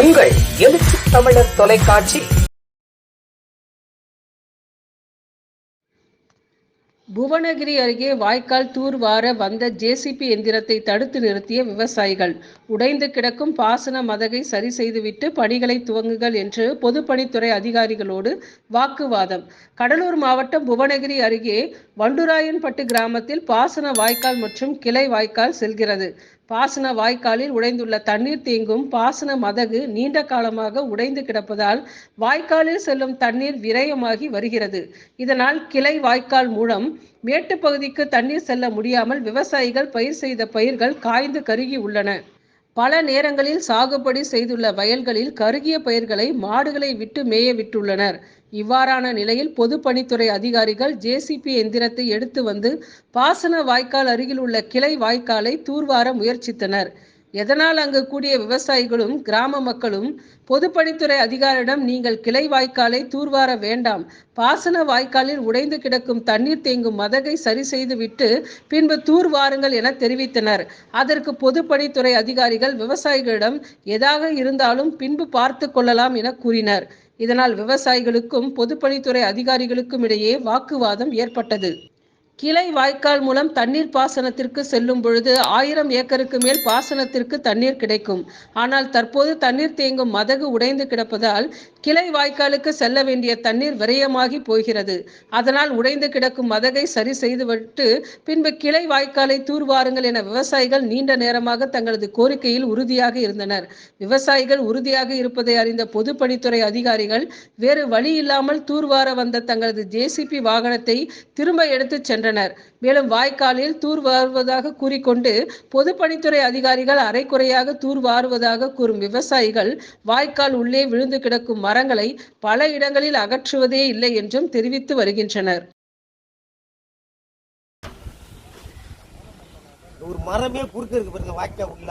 உங்கள் எழுச்சி தமிழர் தொலைக்காட்சி. புவனகிரி அருகே வாய்க்கால் தூர்வார வந்த ஜேசிபி எந்திரத்தை தடுத்து நிறுத்திய விவசாயிகள். உடைந்து கிடக்கும் பாசன மதகை சரி செய்துவிட்டு பணிகளை துவங்குங்கள் என்று பொதுப்பணித்துறை அதிகாரிகளோடு வாக்குவாதம். கடலூர் மாவட்டம் புவனகிரி அருகே வண்டுராயன்பட்டு கிராமத்தில் பாசன வாய்க்கால் மற்றும் கிளை வாய்க்கால் செல்கிறது. பாசன வாய்க்காலில் உடைந்துள்ள தண்ணீர் தேங்கும் பாசன மதகு நீண்ட காலமாக உடைந்து கிடப்பதால் வாய்க்காலில் செல்லும் தண்ணீர் விரயமாகி வருகிறது. இதனால் கிளை வாய்க்கால் மூலம் மேட்டுப் பகுதிக்கு தண்ணீர் செல்ல முடியாமல் விவசாயிகள் பயிர் செய்த பயிர்கள் காய்ந்து கருகி உள்ளன. பல நேரங்களில் சாகுபடி செய்துள்ள வயல்களில் கருகிய பயிர்களை மாடுகளை விட்டு மேய விட்டுள்ளனர். இவ்வாறான நிலையில் பொதுப்பணித்துறை அதிகாரிகள் ஜேசிபி எந்திரத்தை எடுத்து வந்து பாசன வாய்க்கால் அருகில் உள்ள கிளை வாய்க்காலை தூர்வார முயற்சித்தனர். எதனால் அங்கு கூடிய விவசாயிகளும் கிராம மக்களும் பொதுப்பணித்துறை அதிகாரிடம் நீங்கள் கிளை வாய்க்காலை தூர்வார வேண்டாம். பாசன வாய்க்காலில் உடைந்து கிடக்கும் தண்ணீர் தேங்கும் மதகை சரி செய்துவிட்டு பின்பு தூர்வாருங்கள் என தெரிவித்தனர். அதற்கு பொதுப்பணித்துறை அதிகாரிகள் விவசாயிகளிடம் எதாக இருந்தாலும் பின்பு பார்த்து கொள்ளலாம் என கூறினர். இதனால் விவசாயிகளுக்கும் பொதுப்பணித்துறை அதிகாரிகளுக்கும் இடையே வாக்குவாதம் ஏற்பட்டது. கிளை வாய்க்கால் மூலம் தண்ணீர் பாசனத்திற்கு செல்லும் பொழுது ஆயிரம் ஏக்கருக்கு மேல் பாசனத்திற்கு தண்ணீர் கிடைக்கும். ஆனால் தற்போது தண்ணீர் தேங்கும் மதகு உடைந்து கிடப்பதால் கிளை வாய்க்காலுக்கு செல்ல வேண்டிய தண்ணீர் விரயமாகி போகிறது. அதனால் உடைந்து கிடக்கும் மதகை சரி செய்துவிட்டு பின்பு கிளை வாய்க்காலை தூர்வாருங்கள் என விவசாயிகள் நீண்ட நேரமாக தங்களது கோரிக்கையில் உறுதியாக இருந்தனர். விவசாயிகள் உறுதியாக இருப்பதை அறிந்த பொதுப்பணித்துறை அதிகாரிகள் வேறு வழி இல்லாமல் தூர்வார வந்த தங்களது ஜேசிபி வாகனத்தை திரும்ப எடுத்துச் சென்றனர். மேலும் வாய்க்காலில் தூர் வாருவதாக கூறிக்கொண்டு பொதுப்பணித்துறை அதிகாரிகள் அரைக்குறையாக தூர் வாருவதாக கூறும் விவசாயிகள் வாய்க்கால் உள்ளே விழுந்து கிடக்கும் மரங்களை பல இடங்களில் அகற்றுவதே இல்லை என்றும் தெரிவித்து வருகின்றனர். ஒரு மரமே குறுக்க இருக்கு பாருங்க வாய்க்கா உள்ள.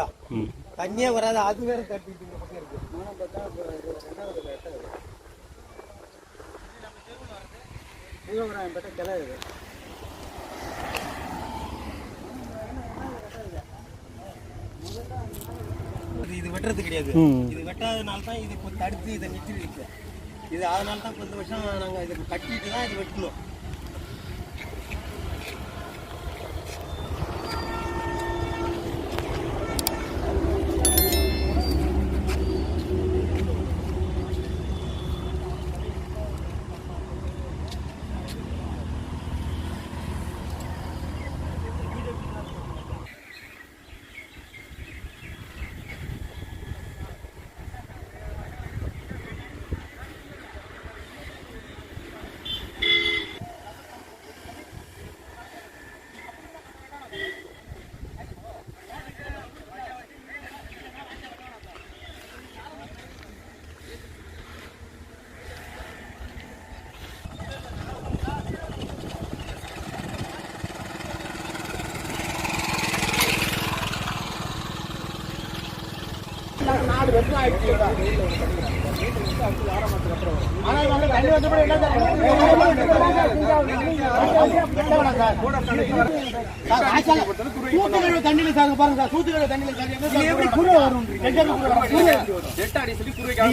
தண்ணியே வராது அது வேற தட்டிட்டு இந்த பக்கம் இருக்கு. இது இது வெட்டுறது கிடையாது. இது வெட்டாதனால தான் இது இப்போ தடுத்து இதை நிறுத்தி இருக்கு. இது அதனால தான் கொஞ்சம் வருஷம் நாங்கள் இதை கட்டிட்டு தான் இது வெட்டணும். சூத்துக்கடை தண்ணியில சார் பாருங்க சார் சூத்துக்கடை தண்ணியில சார் எங்க சார் எப்படி குரு வரும் குரு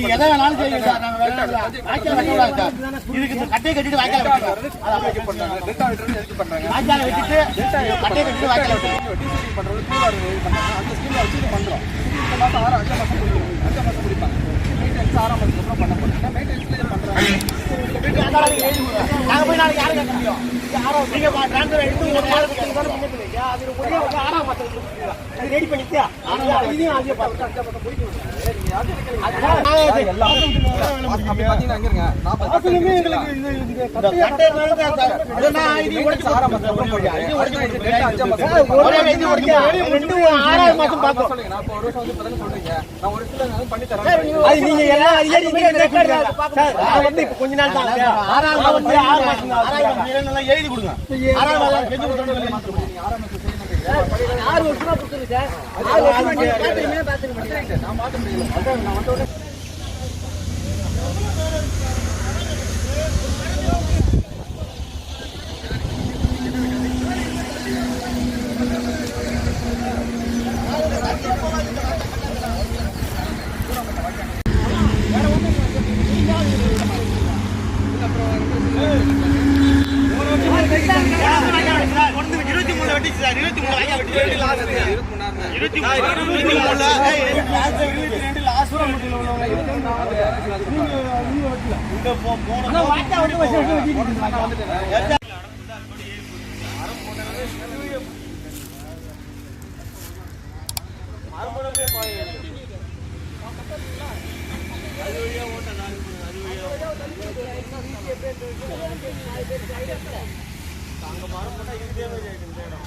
எதை வேணாலும் செய்யுங்க சார் நாங்க வேணாம் வாய்க்கால் சார் இதுக்கு கட்டையை கட்டிட்டு வாய்க்கால் வெட்டணும் அது அப்படியே பண்றாங்க வெட்டிட்டு கட்டையை கட்டிட்டு வாய்க்கால் போய் நாளைக்கு யாரு கேட்க முடியும்? யாரோ நீங்க டிரான்ஸ்ஃபர் எடுத்து ஒரு நாள் கொடுத்தீங்கன்னா மாசம் இதையும் உடைச்சு போட்டுருக்கேன். சார், ஒரே போயிட்டு கொஞ்ச நாள் தான் ஆறாவது எழுதி கொடுங்க. ஆறாவது ஆறு வருஷமா கொடுத்துருக்கு சார். ஆறு வருஷமா நீங்க பாத்துருக்கீங்க, பாத்துருக்கீங்க. வெட்டிச்சு சார் இருபத்தி மூணு வாய்க்கால் வெட்டி இருபத்தி மூணு இருபத்தி மூணுல ரெண்டு அங்கே மரம் போட்டால் இதுவே இந்த இடம்.